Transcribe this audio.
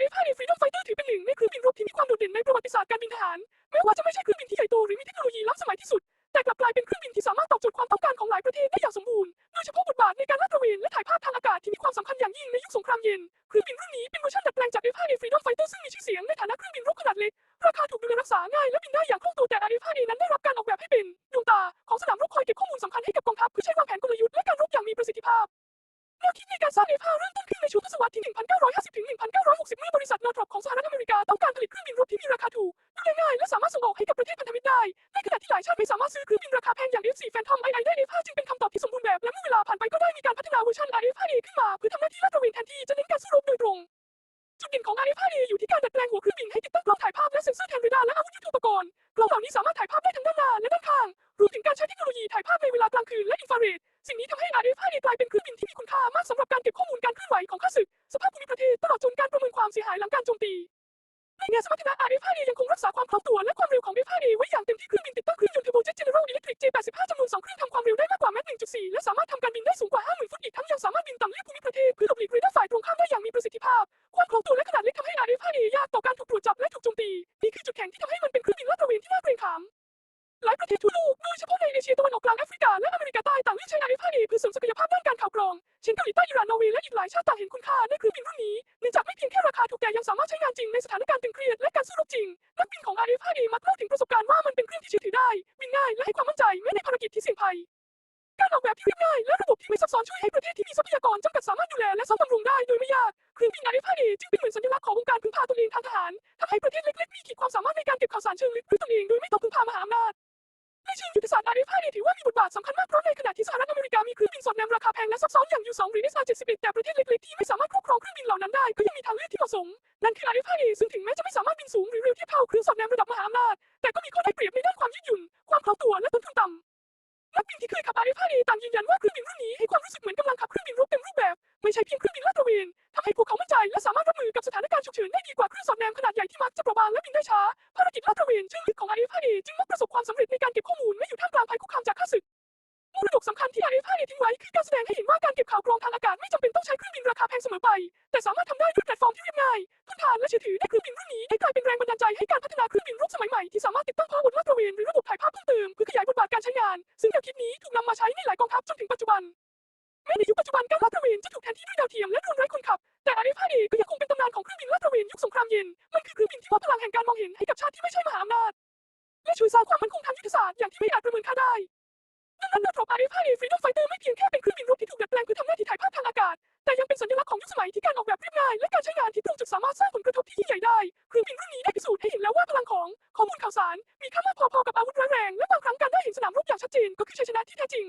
RF-5 Freedom Fighter ถือเป็นหนึ่งในเครื่องบินรบที่มีความโดดเด่นในประวัติศาสตร์การบินทหารแม้ว่าจะไม่ใช่เครื่องบินที่ใหญ่โตหรือมีเทคโนโลยีล้ำสมัยที่สุด แต่กลับกลายเป็นเครื่องบินที่สามารถตอบโจทย์ความต้องการของหลายประเทศได้อย่างสมบูรณ์โดยเฉพาะบทบาทในการลาดตระเวนและถ่ายภาพทางอากาศที่มีความสำคัญอย่างยิ่งในยุคสงครามเย็นเครื่องบินรุ่นนี้เป็นเวอร์ชันดัดแปลงจาก F5A Freedom Fighter ซึ่งมีชื่อเสียงในฐานะเครื่องบินรบขนาดเล็กราคาถูกดูแลรักษาง่ายและบินได้อย่างคล่องตัวแต่ RF5A นั้นได้รับการออกแบบให้เป็นดวงตาของสนามรบคอยเก็บข้อมูลสำคัญให้กับกองทัพเพื่อใช้วางแผนกลยุทธ์และการรบอย่างมีประสิทธิภาพ แนวคิดในการสร้าง F5 เริ่มต้นขึ้นในช่วงทศวรรษที่ 1950 ถึง 1960 เมื่อบริษัทนอร์ทรอปของสหรัฐอเมริกาต้องการผลิตเครื่องบินรบที่มีราคาถูกดูง่ายและสามารถส่งออกให้กับประเทศพันธมิตรได้ ในขณะที่หลายชาติไม่สามารถซื้อเครื่องบินราคาแพงอย่าง F4 Phantom II ได้ F5 จึงเป็นคำตอบที่สมบูรณ์แบบ และเมื่อเวลาผ่านไปก็ได้มีการพัฒนาเวอร์ชัน RF5A ขึ้นมาเพื่อทำหน้าที่ลาดตระเวนแทนที่จะเน้นการสู้รบโดยตรงจุดเด่นของ RF5A อยู่ที่การดัดแปลงหัวเครื่องบินให้ติดตั้งกล้องถ่ายภาพและเซ็นเซอร์แทนเรดาร์และอาวุธยุทโธปกรณ์กล้องเหล่านี้สามารถถ่ายภาพได้ทั้งด้านหน้าและด้านข้างรวมถึงการใช้เทคโนโลยีถ่ายภาพในเวลากลางคืนและอินฟราเรดสิ่งนี้ทำให้ RF5A กลายเป็นามากสำหรับการเก็บข้อมูลการเคลื่อนไหวของข้าศึก สภาพภูมิประเทศตลอดจนการประเมินความเสียหายหลังการโจมตีในแง่สมรรถนะ RF5A ยังคงรักษาความคล่องตัวและความเร็วของ F5A ไว้อย่างเต็มที่เครื่องบินติดตั้งเครื่องยนต์ Turbojet General Electric J85 จำนวน2เครื่องทำความเร็วได้มากกว่าแมค1.4 และสามารถทำการบินได้สูงกว่า 50,000 ฟุตอีกทั้งยังสามารถบินต่ำเลียบภูมิประเทศเพื่อหลบหลีกเรดาร์ฝ่ายตรงข้ามได้อย่างมีประสิทธิภาพ ความคล่องตัวและขนาดเล็กทำให้ RF5A ยากต่อการถูกตรวจจับและถูกโจมตีนี่คือจุดแข็งที่ทำให้มันเป็นเครื่องบินลาดตระเวนที่น่าเกรงขามหลายประเทศทั่วโลกโดยเฉพาะในเอเชียตะวันออกกลางแอฟริกาและอเมริกาใต้ต่างเลือกใช้ RF5A เพื่อเสริมศักยภาพด้าน ลายชาติต่างเห็นคุณค่าในเครื่องบินรุ่นนี้เนื่องจากไม่เพียงแค่ราคาถูกแต่ยังสามารถใช้งานจริงในสถานการณ์ตึงเครียดและการสู้รบจริง นักบินของ RF5A มักเล่าถึงประสบการณ์ว่ามันเป็นเครื่องที่เชื่อถือได้บินง่ายและให้ความมั่นใจแม้ในภารกิจที่เสี่ยงภัยการออกแบบที่เรียบง่ายและระบบที่ไม่ซับซ้อนช่วยให้ประเทศที่มีทรัพยากรจำกัดสามารถดูแลและซ่อมบำรุงได้โดยไม่ยาก เครื่องบิน RF5A จึงเป็นเหมือนสัญลักษณ์ของวงการพึ่งพาตนเองทางทหารทำให้ประเทศเล็กๆมีขีดความสามารถในการเก็บข่าวสารเชิงลึกด้วยตนเองโดยไม่ต้องพึ่งพามหาอำนาจในเชิงยุทธศาสตร์ RF5A ถือว่ามีบทบาทสำคัญมากเพราะในขณะที่สหรัฐามีเครื่องบินสอดแนมราคาแพงและซับซ้อนอย่าง U2 หรือ SR-71 แต่ประเทศเล็กๆที่ไม่สามารถครอบครองเครื่องบินเหล่านั้นได้ก็ยังมีทางเลือกที่เหมาะสม นั่นคือ RF5A ซึ่งถึงแม้จะไม่สามารถบินสูงหรือเร็วทียบเท่าเครื่องสอดแนมระดับมหาอำนาจแต่ก็มีข้อได้เปรียบในด้านความยืดหยุ่น ความคล่องตัวและต้นทุนต่ำนักบินที่เคยขับ RF5A ต่างยืนยันว่าเครื่องบินรุ่นนี้ให้ความรู้สึกเหมือนกำลังขับเครื่องบินรบเต็มรูปแบบไม่ใช่เพียงเครื่องบินลาดตระเวนทำให้พวกเขามั่นใจและสามารถรับมือกับสถานการณ์ฉุกเฉินได้ดีกว่าเครื่องสอดแนมขนาดใหญ่ที่มักจะเปราะบางและบินได้ช้าภารกิจลาดตระเวนเชิงลึกของ RF5A จึงมักประสบความสำเร็จในการเก็บข้อมูลและอยู่ท่ามกลางภัยคุกคามจากข้าศึก มรดกสำคัญที่ RF5A ทิ้งไว้คือการแสดงให้เห็นว่าการเก็บข่าวกรองทางอากาศไม่จำเป็นต้องใช้เครื่องบินราคาแพงเสมอไป แต่สามารถทำได้ด้วยแพลตฟอร์มที่เรียบง่ายทนทานและเชื่อถือได้เครื่องบินรุ่นนี้ได้กลายเป็นแรงบันดาลใจให้การพัฒนาเครื่องบินรบสมัยใหม่ที่สามารถติดตั้งพาวเวอร์ลาดตระเวนหรือระบบถ่ายภาพเพิ่มเติมเพื่อขยายบทบาทการใช้งาน ซึ่งแนวคิดนี้ถูกนำมาใช้ในหลายกองทัพจนถึงปัจจุบันแม้ในยุคปัจจุบันการลาดตระเวนจะถูกแทนที่ด้วยดาวเทียมและโดรนไร้คนขับ แต่ RF5A ก็ยังคงเป็นตำนานของเครื่องบินลาดตระเวนยุคสงครามเย็น มันคือเครื่องบินที่มอบพลังแห่งการมองเห็นให้กับชาติที่ไม่ใช่มหาอำนาจ และช่วยสร้างความมั่นคงทางยุทธศาสตร์อย่างที่ไม่อาจประเมินค่าได้ ดังนั้นนักรบ RF5A Freedom Fighter ไม่เพียงแค่เป็นเครื่องบินรบที่ถูกดัดแปลงเพื่อทำหน้าที่ถ่ายภาพทางอากาศ แต่ยังเป็นสัญลักษณ์ของยุคสมัยที่การออกแบบเรียบง่ายและการใช้งานที่ตรงจุดสามารถสร้างผลกระทบที่ยิ่งใหญ่ได้ เครื่องบินรุ่นนี้ได้พิสูจน์ให้เห็นแล้วว่าพลังของข้อมูลข่าวสารมีค่ามากพอๆกับอาวุธร้ายแรงและบางครั้งการได้เห็นสนามรบอย่างชัดเจนก็คือชัยชนะที่แท้จริง